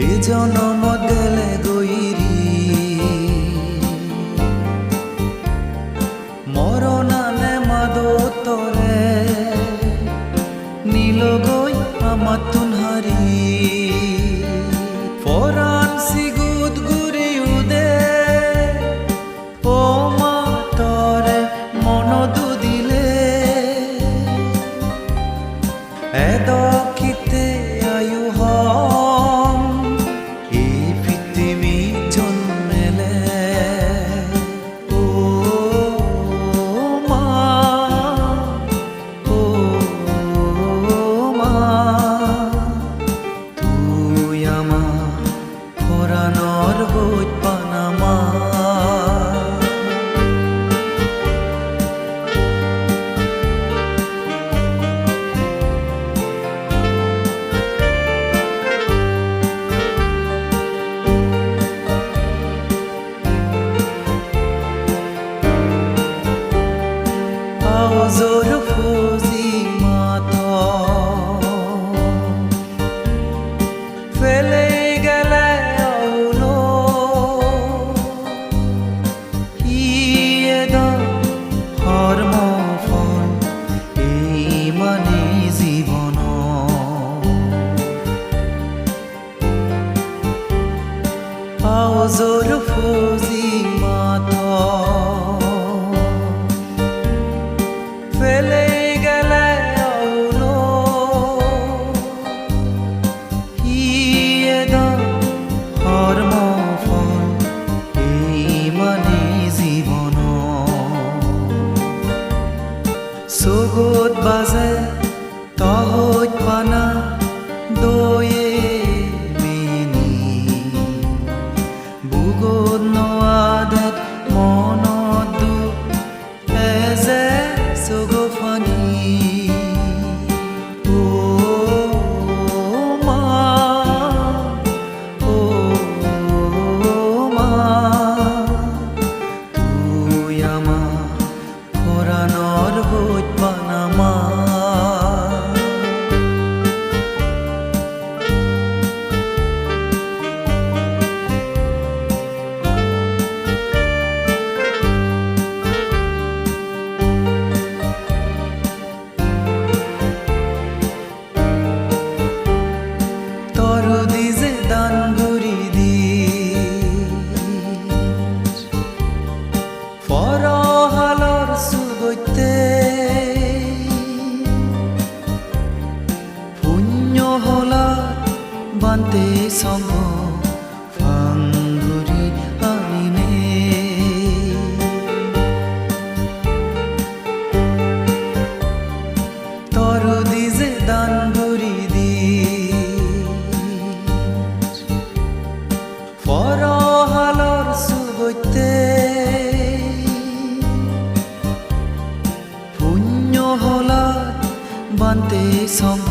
এ জনম গেলে গই হাউজুর ফুজি মাত ফেলে গেলে কি হিয়ে ফল এই মানে জীবন। বান্তে সঙ্গ